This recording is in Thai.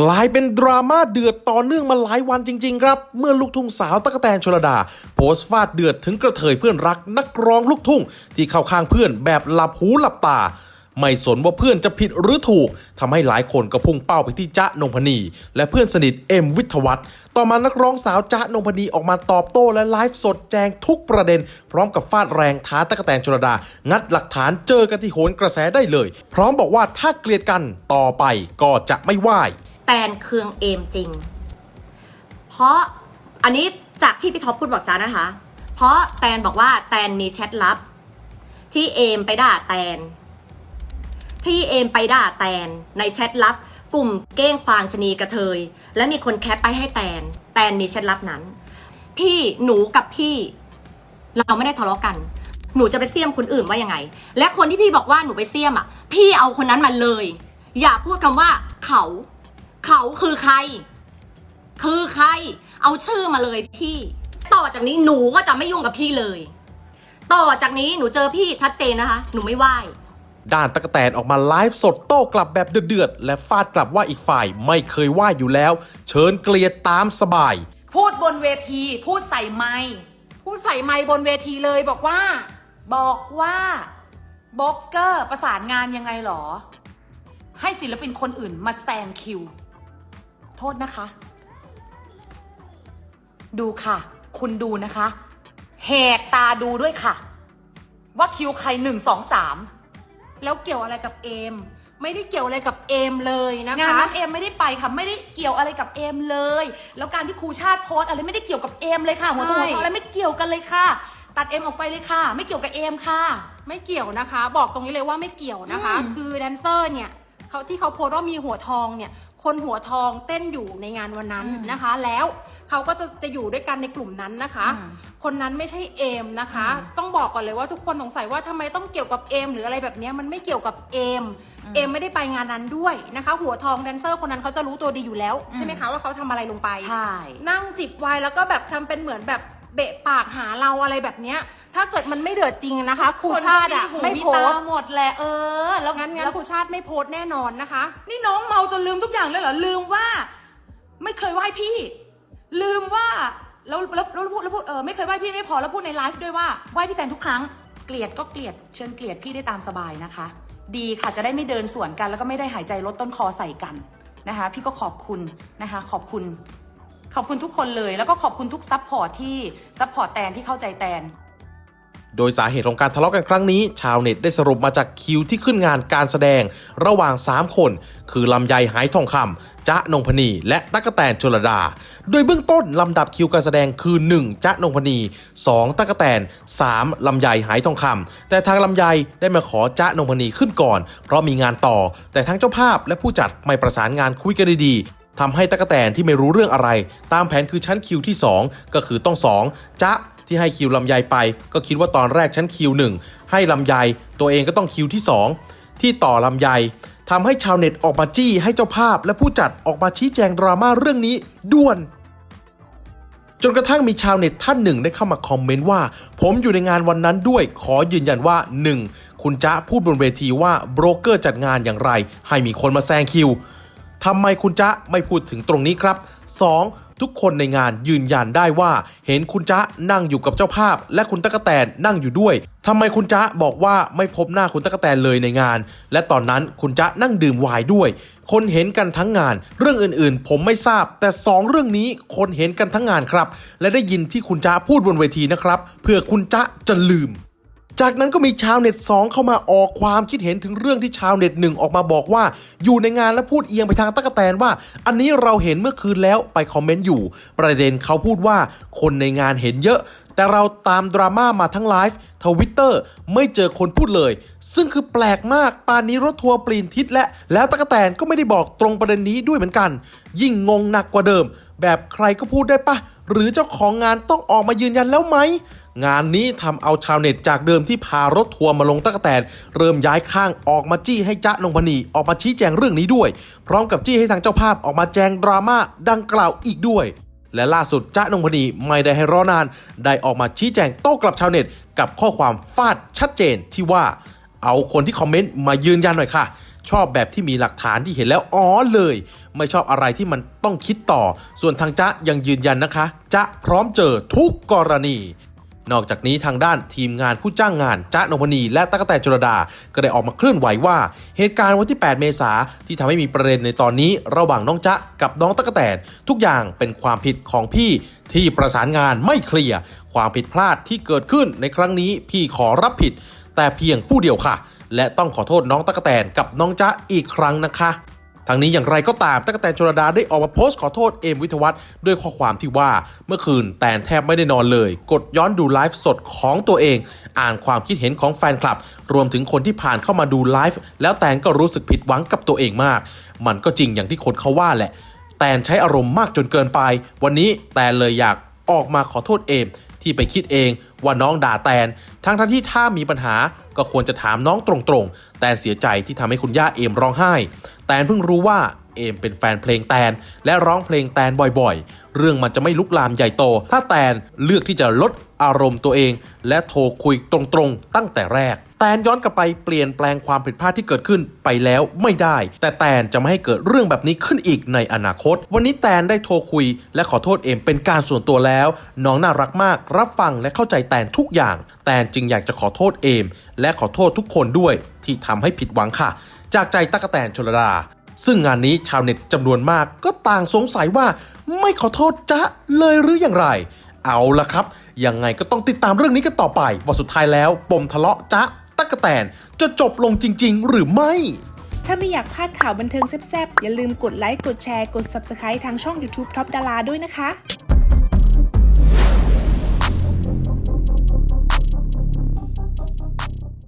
กลายเป็นดราม่าเดือดต่อเนื่องมาหลายวันจริง ๆ ครับ เมื่อลูกทุ่งสาวตะกะแตนชลดา โพสต์ฟาดเดือดถึงกระเทยเพื่อนรักนักร้องลูกทุ่ง ที่เข้าข้างเพื่อนแบบหลับหูหลับตา ไม่สนว่าเพื่อนจะผิดหรือถูกทำให้หลายคนก็พุ่งเป้าไปที่จ๊ะนงพนีและเพื่อนสนิทเอ็มวิทวัฒน์ต่อมานักร้องสาวจ๊ะนงพนีออกมาตอบโต้และไลฟ์สดแจงทุกประเด็น พร้อมกับฟาดแรงท้าตะกกะแตนชลดา งัดหลักฐานเจอกันที่โหนกระแสได้เลย พร้อมบอกว่าถ้าเกลียดกันต่อไปก็จะไม่ไหว แตนเคืองเอมจริง เพราะอันนี้จากที่พี่ท็อปพูดบอกจ้านะคะ เพราะแตนบอกว่าแตนมีแชทลับ ที่เอมไปด่าแตน ที่เอมไปด่าแตนในแชทลับกลุ่มเก้งควางชะนีกระเทย และมีคนแคปไปให้แตน แตนมีแชทลับนั้น พี่หนูกับพี่ เราไม่ได้ทะเลาะกันหนูจะไปเสี่ยมคนอื่นว่ายังไง และคนที่พี่บอกว่าหนูไปเสี่ยมอะ พี่เอาคนนั้นมาเลย อย่าพูดคำว่าเขา เขาคือใคร คือใคร เอาชื่อมาเลยพี่ ต่อจากนี้หนูก็จะไม่ยุ่งกับพี่เลย ต่อจากนี้หนูเจอพี่ชัดเจนนะคะ หนูไม่ไหว้ด้านตะกแตนออกมาไลฟ์สดโต้กลับแบบเดือดๆและฟาดกลับว่าอีกฝ่ายไม่เคยว่าอยู่แล้ว เชิญเกลียดตามสบาย พูดบนเวที พูดใส่ไมค์พูดใส่ไมค์บนเวทีเลยบอกว่า บอกว่าบล็อกเกอร์ประสานงานยังไงหรอ ให้ศิลปินคนอื่นมาแซงคิว โทษนะคะ ดูค่ะ คุณดูนะคะแหกตาดูด้วยค่ะ ว่าคิวใครหนึ่งสองสามแล้วเกี่ยวอะไรกับเอม ไม่ได้เกี่ยวอะไรกับเอมเลยนะคะงานน้องเอมไม่ได้ไปค่ะไม่ได้เกี่ยวอะไรกับเอมเลย แล้วการที่ครูชาติโพสต์อะไรไม่ได้เกี่ยวกับเอมเลยค่ะหัวตัวหัวต่ออะไรไม่เกี่ยวกันเลยค่ะ ตัดเอมออกไปเลยค่ะ ไม่เกี่ยวกับเอมค่ะ ไม่เกี่ยวนะคะ บอกตรงนี้เลยว่าไม่เกี่ยวนะคะอืมคือแดนเซอร์เนี่ย เขาที่เขาโพสต์ว่ามีหัวทองเนี่ยคนหัวทองเต้นอยู่ในงานวันนั้นนะคะ แล้วเขาก็จะจะอยู่ด้วยกันในกลุ่มนั้นนะคะอืมคนนั้นไม่ใช่เอมนะคะอืมต้องบอกก่อนเลยว่าทุกคนสงสัยว่าทำไมต้องเกี่ยวกับเอมหรืออะไรแบบเนี้ยมันไม่เกี่ยวกับเอมอืมเอมไม่ได้ไปงานนั้นด้วยนะคะ หัวทองแดนเซอร์คนนั้นเขาจะรู้ตัวดีอยู่แล้วอืมใช่ไหมคะว่าเขาทำอะไรลงไปใช่นั่งจิบไวน์แล้วก็แบบทำเป็นเหมือนแบบ เบะปากหาเราอะไรแบบเนี้ย ถ้าเกิดมันไม่เดือดจริงนะคะครูชาติอะคนไม่มีโพตาสต์หมดแหละเออ แล้วงั้นงั้นแล้วครูชาติไม่โพสต์แน่นอนนะคะ นี่น้องเมาจนลืมทุกอย่างเลยเหรอลืมว่า ไม่เคยไหว้พี่ ลืมว่าแล้วแล้วแล้วพูดแล้วพูดเออไม่เคยไหว้พี่ไม่พอแล้วพูดในไลฟ์ด้วยว่าไหว้พี่แตนทุกครั้งเกลียดก็เกลียดเชิญเกลียดพี่ได้ตามสบายนะคะ ดีค่ะจะได้ไม่เดินสวนกัน แล้วก็ไม่ได้หายใจลดต้นคอใส่กันนะคะ พี่ก็ขอบคุณนะคะ ขอบคุณ ขอบคุณทุกคนเลยแล้วก็ขอบคุณทุกซัพพอร์ตที่ซัพพอร์ตแตนที่เข้าใจแตนโดยสาเหตุของการทะเลาะกันครั้งนี้ ชาวเน็ตได้สรุปมาจากคิวที่ขึ้นงานการแสดงระหว่าง 3 คน คือลำไยหายทองคำจ๊ะนงพนี และตั๊กแตนชลดา โดยเบื้องต้นลำดับคิวการแสดงคือ 1จ๊ะนงพนี 2ตั๊กแตน 3ลำไยหายทองคำแต่ทางลำไยได้มาขอจ๊ะนงพนีขึ้นก่อน เพราะมีงานต่อ แต่ทั้งเจ้าภาพและผู้จัดไม่ประสานงานคุยกันดี ทำให้ตั๊กแตนที่ไม่รู้เรื่องอะไร ตามแผนคือชั้นคิวที่ 2 ก็คือต้อง 2จ๊ะที่ให้คิวลำไยไป ก็คิดว่าตอนแรกชั้นคิวหนึ่งให้ลำไยตัวเองก็ต้องคิวที่ 2 ที่ต่อลำไยทำให้ชาวเน็ตออกมาจี้ให้เจ้าภาพและผู้จัดออกมาชี้แจงดราม่าเรื่องนี้ด่วนจนกระทั่งมีชาวเน็ตท่านหนึ่งได้เข้ามาคอมเมนต์ว่า ผมอยู่ในงานวันนั้นด้วย ขอยืนยันว่า 1. คุณจ๊ะพูดบนเวทีว่าโบรกเกอร์จัดงานอย่างไร ให้มีคนมาแซงคิว ทำไมคุณจ๊ะไม่พูดถึงตรงนี้ครับ 2. ทุกคนในงานยืนยันได้ว่า เห็นคุณจ๊ะนั่งอยู่กับเจ้าภาพ และคุณตะกแตนนั่งอยู่ด้วยทำไมคุณจ๊ะบอกว่าไม่พบหน้าคุณตะกแตนเลยในงาน และตอนนั้นคุณจ๊ะนั่งดื่มไวน์ด้วย คนเห็นกันทั้งงาน เรื่องอื่นๆ ผมไม่ทราบ แต่ 2 เรื่องนี้คนเห็นกันทั้งงานครับ และได้ยินที่คุณจ๊ะพูดบนเวทีนะครับเพื่อคุณจ๊ะจะลืม จากนั้นก็มีชาวเน็ต 2 เข้ามาออกความคิดเห็นถึงเรื่องที่ชาวเน็ตหนึ่งออกมาบอกว่า อยู่ในงานและพูดเอียงไปทางตะกแตนว่า อันนี้เราเห็นเมื่อคืนแล้วไปคอมเมนต์อยู่ ประเด็นเขาพูดว่าคนในงานเห็นเยอะ แต่เราตามดราม่ามาทั้งไลฟ์ทวิตเตอร์ไม่เจอคนพูดเลย ซึ่งคือแปลกมากปานนี้รถทัวร์เปลี่ยนทิศและแล้วตะกแตนก็ไม่ได้บอกตรงประเด็นนี้ด้วยเหมือนกัน ยิ่งงงหนักกว่าเดิม แบบใครก็พูดได้ปะหรือเจ้าของงานต้องออกมายืนยันแล้วไหม งานนี้ทำเอาชาวเน็ตจากเดิมที่พารถทัวร์มาลงตะกแตน เริ่มย้ายข้างออกมาจี้ให้จ๊ะนงพนีออกมาชี้แจงเรื่องนี้ด้วย พร้อมกับจี้ให้ทางเจ้าภาพออกมาแจงดราม่าดังกล่าวอีกด้วย และล่าสุดจ๊ะนงพนีไม่ได้ให้รอนาน ได้ออกมาชี้แจงโต้กลับชาวเน็ต กับข้อความฟาดชัดเจนที่ว่า เอาคนที่คอมเมนต์มายืนยันหน่อยค่ะชอบแบบที่มีหลักฐานที่เห็นแล้วอ๋อเลย ไม่ชอบอะไรที่มันต้องคิดต่อ ส่วนทางจ๊ะยังยืนยันนะคะจะพร้อมเจอทุกกรณี นอกจากนี้ทางด้านทีมงานผู้จ้างงานจ๊ะนงพนีและตั๊กแตนจุลดา ก็ได้ออกมาเคลื่อนไหวว่า เหตุการณ์วันที่ 8 เมษาที่ทำให้มีประเด็นในตอนนี้ระหว่างน้องจ๊ะกับน้องตั๊กแตนทุกอย่างเป็นความผิดของพี่ที่ประสานงานไม่เคลียร์ความผิดพลาดที่เกิดขึ้นในครั้งนี้พี่ขอรับผิด แต่เพียงผู้เดียวค่ะ และต้องขอโทษน้องตั๊กแตนกับน้องจ๊ะอีกครั้งนะคะ ทางนี้อย่างไรก็ตามตั๊กแตนชลดาได้ออกมาโพสต์ขอโทษเอมวิทวัฒน์ด้วยข้อความที่ว่าเมื่อคืนแตนแทบไม่ได้นอนเลย กดย้อนดูไลฟ์สดของตัวเอง อ่านความคิดเห็นของแฟนคลับ รวมถึงคนที่ผ่านเข้ามาดูไลฟ์แล้วแตนก็รู้สึกผิดหวังกับตัวเองมาก มันก็จริงอย่างที่คนเขาว่าแหละ แตนใช้อารมณ์มากจนเกินไป วันนี้แตนเลยอยากออกมาขอโทษเอม ที่ไปคิดเองว่าน้องด่าแตน ทั้งทั้งที่ถ้ามีปัญหาก็ควรจะถามน้องตรงๆ แตนเสียใจที่ทำให้คุณย่าเอมร้องไห้ แตนเพิ่งรู้ว่า เอมเป็นแฟนเพลงแตน และร้องเพลงแตนบ่อยๆ เรื่องมันจะไม่ลุกลามใหญ่โต ถ้าแตนเลือกที่จะลดอารมณ์ตัวเอง และโทรคุยตรงๆตั้งแต่แรก แตนย้อนกลับไปเปลี่ยนแปลงความผิดพลาดที่เกิดขึ้นไปแล้วไม่ได้ แต่แตนจะไม่ให้เกิดเรื่องแบบนี้ขึ้นอีกในอนาคต วันนี้แตนได้โทรคุย และขอโทษเอมเป็นการส่วนตัวแล้ว น้องน่ารักมาก รับฟังและเข้าใจแตนทุกอย่าง แตนจึงอยากจะขอโทษเอมและขอโทษทุกคนด้วยที่ทำให้ผิดหวังค่ะ จากใจตั๊กแตนชลดา ซึ่งงานนี้ชาวเน็ตจำนวนมากก็ต่างสงสัยว่าไม่ขอโทษจ๊ะเลยหรืออย่างไร เอาละครับ ยังไงก็ต้องติดตามเรื่องนี้กันต่อไป ว่าสุดท้ายแล้วปมทะเลาะจ๊ะตั๊กแตนจะจบลงจริง ๆ หรือไม่ ถ้าไม่อยากพลาดข่าวบันเทิงแซ่บๆอย่าลืมกดไลค์กดแชร์กด Subscribe ทางช่อง YouTube Top ดาราด้วยนะคะ